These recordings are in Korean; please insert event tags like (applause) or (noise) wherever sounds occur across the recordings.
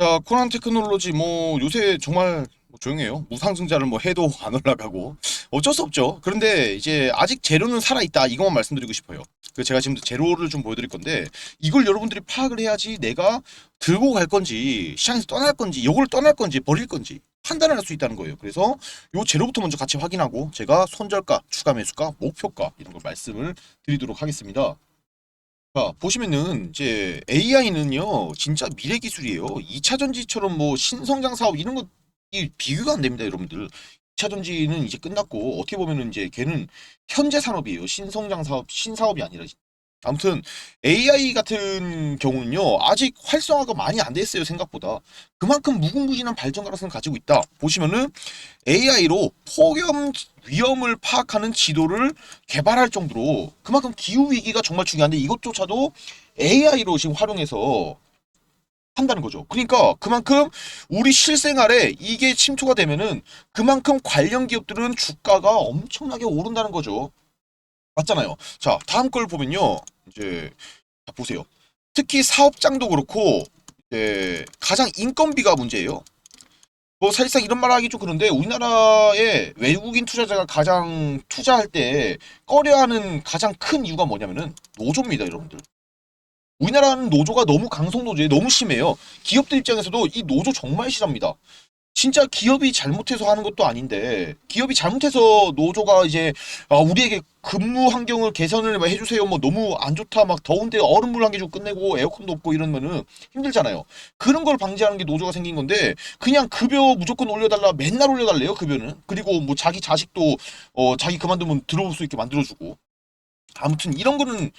자, 코난 테크놀로지 뭐 요새 정말 뭐 조용해요. 무상승자를 뭐 해도 (laughs) 안 올라가고 어쩔 수 없죠. 그런데 이제 아직 재료는 살아 있다. 이것만 말씀드리고 싶어요. 그 제가 지금 재료를 좀 보여드릴 건데 이걸 여러분들이 파악을 해야지 내가 들고 갈 건지 시장에서 떠날 건지 이걸 떠날 건지 버릴 건지 판단을 할 수 있다는 거예요. 그래서 요 재료부터 먼저 같이 확인하고 제가 손절가, 추가 매수가, 목표가 이런 걸 말씀을 드리도록 하겠습니다. 자, 보시면은 이제 AI는요, 진짜 미래 기술이에요. 2차 전지처럼 뭐 신성장 사업 이런 거이 비교가 안 됩니다, 여러분들. 2차 전지는 이제 끝났고 어떻게 보면은 이제 걔는 현재 산업이에요. 신성장 사업, 신사업이 아니라. 아무튼 AI 같은 경우는요, 아직 활성화가 많이 안 됐어요, 생각보다. 그만큼 무궁무진한 발전 가능성을 가지고 있다. 보시면은 AI로 폭염 위험을 파악하는 지도를 개발할 정도로 그만큼 기후 위기가 정말 중요한데 이것조차도 AI로 지금 활용해서 한다는 거죠. 그러니까 그만큼 우리 실생활에 이게 침투가 되면은 그만큼 관련 기업들은 주가가 엄청나게 오른다는 거죠. 맞잖아요. 자, 다음 걸 보면요. 이제 자, 보세요. 특히 사업장도 그렇고 이제 가장 인건비가 문제예요. 뭐 사실상 이런 말 하기 좀 그런데 우리나라의 외국인 투자자가 가장 투자할 때 꺼려하는 가장 큰 이유가 뭐냐면은 노조입니다, 여러분들. 우리나라는 노조가 너무 강성 노조에 너무 심해요. 기업들 입장에서도 이 노조 정말 싫합니다. 진짜 기업이 잘못해서 하는 것도 아닌데 기업이 잘못해서 노조가 이제 아, 우리에게 근무 환경을 개선을 뭐 해주세요. 뭐 너무 안 좋다. 막 더운데 얼음물 한 개 좀 끝내고 에어컨도 없고 이러면은 힘들잖아요. 그런 걸 방지하는 게 노조가 생긴 건데 그냥 급여 무조건 올려달라 맨날 올려달래요 급여는. 그리고 뭐 자기 자식도 어 자기 그만두면 들어올 수 있게 만들어주고. 아무튼 이런 거는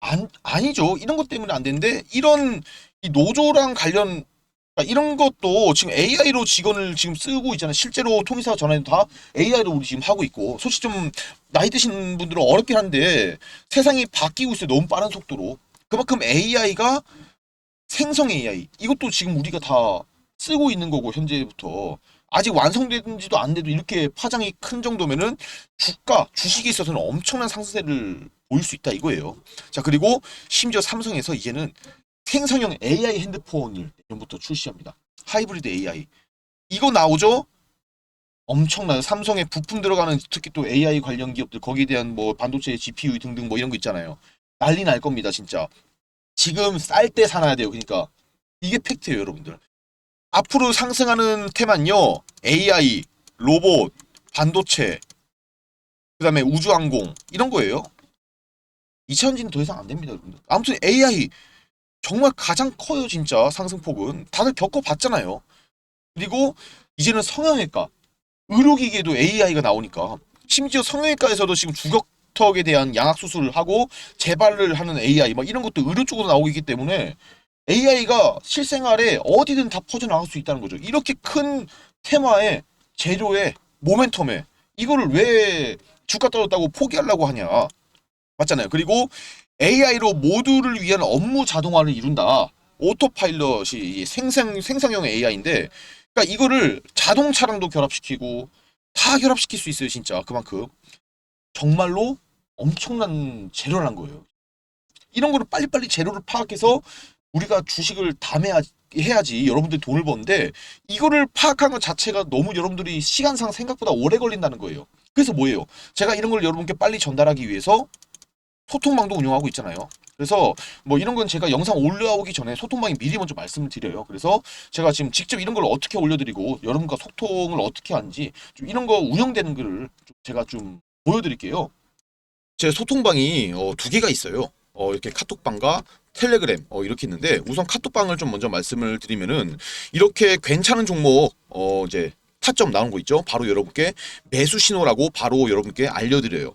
안 아니죠. 이런 것 때문에 안 되는데 이런 이 노조랑 관련 이런 것도 지금 AI로 직원을 지금 쓰고 있잖아요. 실제로 통일사 전화도 다 AI로 우리 지금 하고 있고 솔직히 좀 나이 드신 분들은 어렵긴 한데 세상이 바뀌고 있어요. 너무 빠른 속도로. 그만큼 AI가 생성 AI 이것도 지금 우리가 다 쓰고 있는 거고 현재부터 아직 완성되는지도 안 돼도 이렇게 파장이 큰 정도면은 주가 주식에 있어서는 엄청난 상승세를 보일 수 있다 이거예요. 자 그리고 심지어 삼성에서 이제는 생성형 AI 핸드폰을 내년부터 출시합니다. 하이브리드 AI. 이거 나오죠? 엄청나요. 삼성에 부품 들어가는 특히 또 AI 관련 기업들 거기에 대한 뭐 반도체 GPU 등등 뭐 이런 거 있잖아요. 난리 날 겁니다, 진짜. 지금 쌀 때 사놔야 돼요. 그러니까 이게 팩트예요, 여러분들. 앞으로 상승하는 테만요. AI, 로봇, 반도체, 그다음에 우주항공 이런 거예요. 2차전지는 더 이상 안 됩니다, 여러분들. 아무튼 AI 정말 가장 커요, 진짜 상승폭은. 다들 겪어봤잖아요. 그리고 이제는 성형외과, 의료기기에도 AI가 나오니까 심지어 성형외과에서도 지금 주걱턱에 대한 양악 수술을 하고 재발을 하는 AI 막 이런 것도 의료 쪽으로 나오고 있기 때문에 AI가 실생활에 어디든 다 퍼져나갈 수 있다는 거죠. 이렇게 큰 테마에 재료에 모멘텀에 이거를 왜 주가 떨어졌다고 포기하려고 하냐. 맞잖아요. 그리고 AI로 모두를 위한 업무 자동화를 이룬다. 오토파일럿이 이 생성 생성형 AI인데, 그러니까 이거를 자동차랑도 결합시키고 다 결합시킬 수 있어요, 진짜 그만큼 정말로 엄청난 재료란 거예요. 이런 거를 빨리빨리 재료를 파악해서 우리가 주식을 담해야 해야지 여러분들이 돈을 버는데 이거를 파악한 것 자체가 너무 여러분들이 시간상 생각보다 오래 걸린다는 거예요. 그래서 뭐예요? 제가 이런 걸 여러분께 빨리 전달하기 위해서 소통방도 운영하고 있잖아요. 그래서 뭐 이런 건 제가 영상 올라오기 전에 소통방에 미리 먼저 말씀을 드려요. 그래서 제가 지금 직접 이런 걸 어떻게 올려드리고 여러분과 소통을 어떻게 하는지 좀 이런 거 운영되는 거를 좀 제가 좀 보여드릴게요. 제 소통방이 어, 두 개가 있어요. 어, 이렇게 카톡방과 텔레그램 어, 이렇게 있는데 우선 카톡방을 좀 먼저 말씀을 드리면은 이렇게 괜찮은 종목 어, 이제 타점 나온 거 있죠. 바로 여러분께 매수 신호라고 바로 여러분께 알려드려요.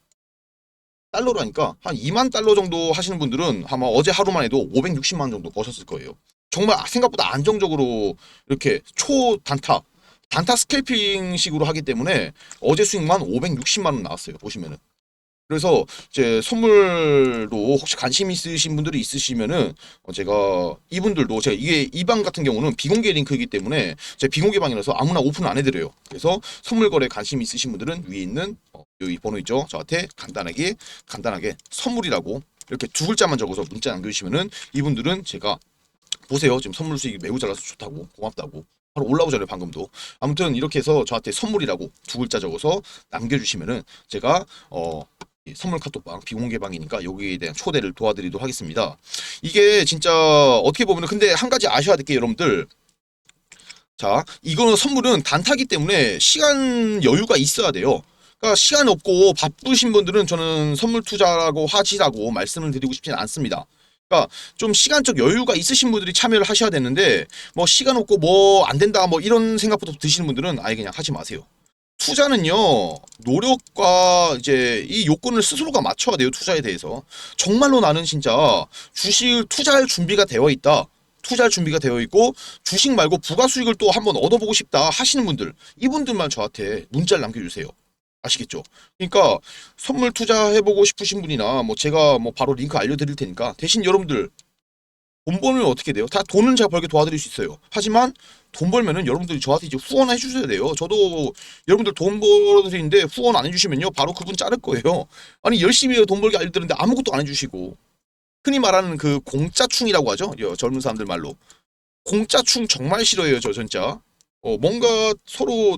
달러로 하니까 한 2만 달러 정도 하시는 분들은 아마 어제 하루만 해도 560만 원 정도 버셨을 거예요. 정말 생각보다 안정적으로 이렇게 초 단타 단타 스캘핑 식으로 하기 때문에 어제 수익만 560만 원 나왔어요. 보시면은. 그래서 이제 선물로 혹시 관심 있으신 분들이 있으시면은 어, 제가 이분들도 제가 이게 이 방 같은 경우는 비공개 링크이기 때문에 제 비공개 방이라서 아무나 오픈 안 해드려요. 그래서 선물 거래 관심 있으신 분들은 위에 있는 어, 여기 번호 있죠. 저한테 간단하게 간단하게 선물이라고 이렇게 두 글자만 적어서 문자 남겨주시면은 이분들은 제가 보세요. 지금 선물 수익이 매우 잘 나서 좋다고 고맙다고 바로 올라오잖아요 방금도 아무튼 이렇게 해서 저한테 선물이라고 두 글자 적어서 남겨주시면은 제가 어. 이 선물 카톡방 비공개방이니까 여기에 대한 초대를 도와드리도록 하겠습니다. 이게 진짜 어떻게 보면 근데 한 가지 아셔야 될 게 여러분들 자 이거는 선물은 단타기 때문에 시간 여유가 있어야 돼요. 그러니까 시간 없고 바쁘신 분들은 저는 선물 투자라고 하시라고 말씀을 드리고 싶지는 않습니다. 그러니까 좀 시간적 여유가 있으신 분들이 참여를 하셔야 되는데 뭐 시간 없고 뭐 안 된다 뭐 이런 생각부터 드시는 분들은 아예 그냥 하지 마세요. 투자는요 노력과 이제 이 요건을 스스로가 맞춰야 돼요 투자에 대해서 정말로 나는 진짜 주식을 투자할 준비가 되어 있다 투자할 준비가 되어 있고 주식 말고 부가 수익을 또 한번 얻어보고 싶다 하시는 분들 이분들만 저한테 문자를 남겨주세요 아시겠죠? 그러니까 선물 투자해보고 싶으신 분이나 뭐 제가 뭐 바로 링크 알려드릴 테니까 대신 여러분들 돈 벌면 어떻게 돼요? 다 돈은 제가 벌게 도와드릴 수 있어요. 하지만 돈 벌면은 여러분들이 저한테 이제 후원 해 주셔야 돼요. 저도 여러분들 돈 벌어드리는데 후원 안 해주시면요 바로 그분 자를 거예요. 아니 열심히 돈 벌게 알려드리는데 아무것도 안 해주시고 흔히 말하는 그 공짜충이라고 하죠. 여, 젊은 사람들 말로 공짜충 정말 싫어해요. 저 진짜 어, 뭔가 서로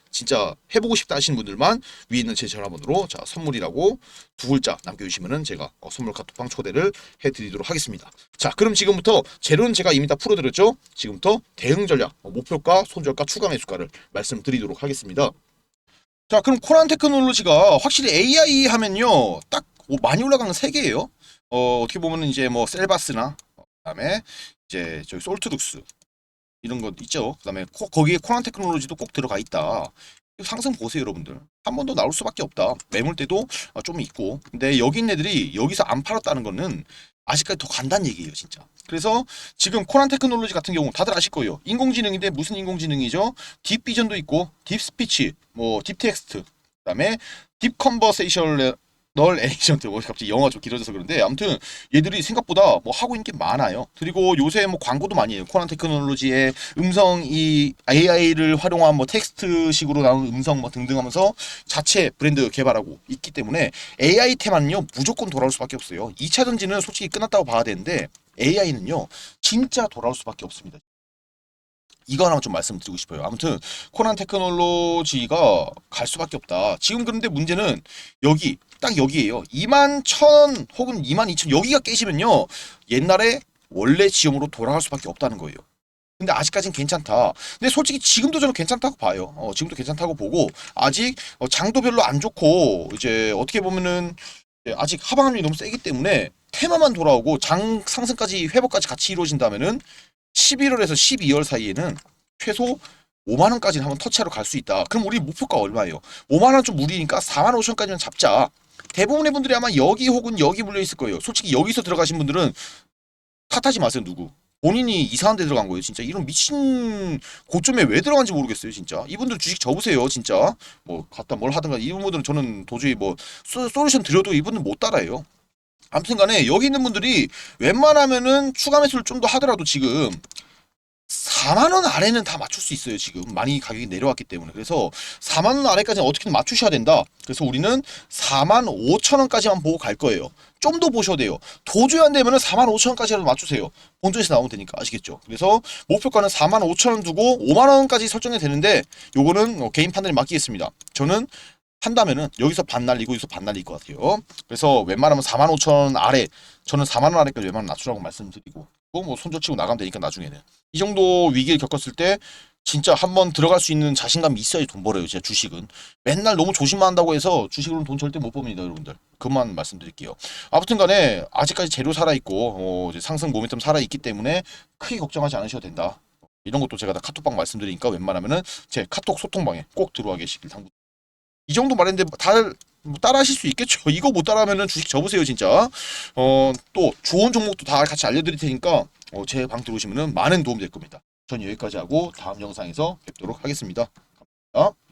진짜 해보고 싶다 하시는 분들만 위에 있는 제 전화번호로 자 선물이라고 두 글자 남겨주시면은 제가 어, 선물 카톡방 초대를 해드리도록 하겠습니다. 자 그럼 지금부터 재료는 제가 이미 다 풀어드렸죠. 지금부터 대응 전략, 어, 목표가, 손절가, 추가 매수가를 말씀드리도록 하겠습니다. 자 그럼 코란 테크놀로지가 확실히 AI 하면요 딱 오- 많이 올라가는 세 개예요. 어 어떻게 보면 이제 뭐 셀바스나 어, 그다음에 이제 저기 솔트룩스 이런 것 있죠. 그다음에 코- 거기에 코란 테크놀로지도 꼭 들어가 있다. 상승 보세요, 여러분들. 한 번 더 나올 수밖에 없다. 매물대도 어, 좀 있고. 근데 여기 있는 애들이 여기서 안 팔았다는 거는 아직까지 더 간다는 얘기예요, 진짜. 그래서 지금 코란 테크놀로지 같은 경우 다들 아실 거예요. 인공지능인데 무슨 인공지능이죠? 딥 비전도 있고, 딥 스피치, 뭐 딥 텍스트, 그다음에 딥 컨버세이션 널 에이전트 뭐 갑자기 영어가 좀 길어져서 그런데 아무튼 얘들이 생각보다 뭐 하고 있는 게 많아요. 그리고 요새 뭐 광고도 많이 해요. 코난 테크놀로지의 음성 이 AI를 활용한 뭐 텍스트식으로 나오는 음성 뭐 등등 하면서 자체 브랜드 개발하고 있기 때문에 AI 테마는요 무조건 돌아올 수밖에 없어요. 2차 전지는 솔직히 끝났다고 봐야 되는데 AI는요 진짜 돌아올 수밖에 없습니다. 이거 하나 좀 말씀드리고 싶어요. 아무튼 코난 테크놀로지가 갈 수밖에 없다. 지금 그런데 문제는 여기 딱 여기에요. 2만 1천 혹은 2만 2천 여기가 깨지면요. 옛날에 원래 지형으로 돌아갈 수밖에 없다는 거예요. 근데 아직까진 괜찮다. 근데 솔직히 지금도 저는 괜찮다고 봐요. 어, 지금도 괜찮다고 보고 아직 어, 장도 별로 안 좋고 이제 어떻게 보면은 아직 하방압력이 너무 세기 때문에 테마만 돌아오고 장 상승까지 회복까지 같이 이루어진다면은 11월에서 12월 사이에는 최소 5만 원까지는 한번 터치하러 갈 수 있다. 그럼 우리 목표가 얼마예요? 5만 원 좀 무리니까 4만 5천까지만 잡자. 대부분의 분들이 아마 여기 혹은 여기 물려 있을 거예요. 솔직히 여기서 들어가신 분들은 탓하지 마세요 누구. 본인이 이상한 데 들어간 거예요 진짜 이런 미친 고점에 왜 들어간지 모르겠어요 진짜 이분들 주식 접으세요 진짜 뭐 갖다 뭘 하든가 이분들은 저는 도저히 뭐 소, 솔루션 드려도 이분들 못 따라해요 아무튼 간에 여기 있는 분들이 웬만하면은 추가 매수를 좀 더 하더라도 지금 4만 원 아래는 다 맞출 수 있어요 지금. 많이 가격이 내려왔기 때문에. 그래서 4만 원 아래까지는 어떻게든 맞추셔야 된다. 그래서 우리는 4만 5천 원까지만 보고 갈 거예요. 좀 더 보셔야 돼요. 도저히 안 되면 은 4만 5천 원까지라도 맞추세요. 본전에서 나오면 되니까 아시겠죠? 그래서 목표가는 4만 5천 원 두고 5만 원까지 설정이 되는데 요거는 어, 개인 판단에 맡기겠습니다. 저는 한다면은 여기서 반 날리고 여기서 반 날릴 것 같아요. 그래서 웬만하면 4만 5천 원 아래 저는 4만 원 아래까지 웬만하면 낮추라고 말씀드리고 뭐 손절치고 나가면 되니까 나중에는. 이 정도 위기를 겪었을 때 진짜 한번 들어갈 수 있는 자신감이 있어야 돈 벌어요 진짜 주식은. 맨날 너무 조심만 한다고 해서 주식으로는 돈 절대 못 법니다 여러분들. 그만 말씀드릴게요. 아무튼 간에 아직까지 재료 살아 있고 어, 이제 상승 모멘텀 살아 있기 때문에 크게 걱정하지 않으셔도 된다. 이런 것도 제가 다 카톡방 말씀드리니까 웬만하면은 제 카톡 소통방에 꼭 들어와 계시길 당부 이 정도 말했는데 다들 뭐 따라하실 수 있겠죠. (laughs) 이거 못 따라하면은 주식 접으세요 진짜. 어 또 좋은 종목도 다 같이 알려드릴 테니까 어, 제 방 들어오시면은 많은 도움 될 겁니다. 전 여기까지 하고 다음 영상에서 뵙도록 하겠습니다. 감사합니다.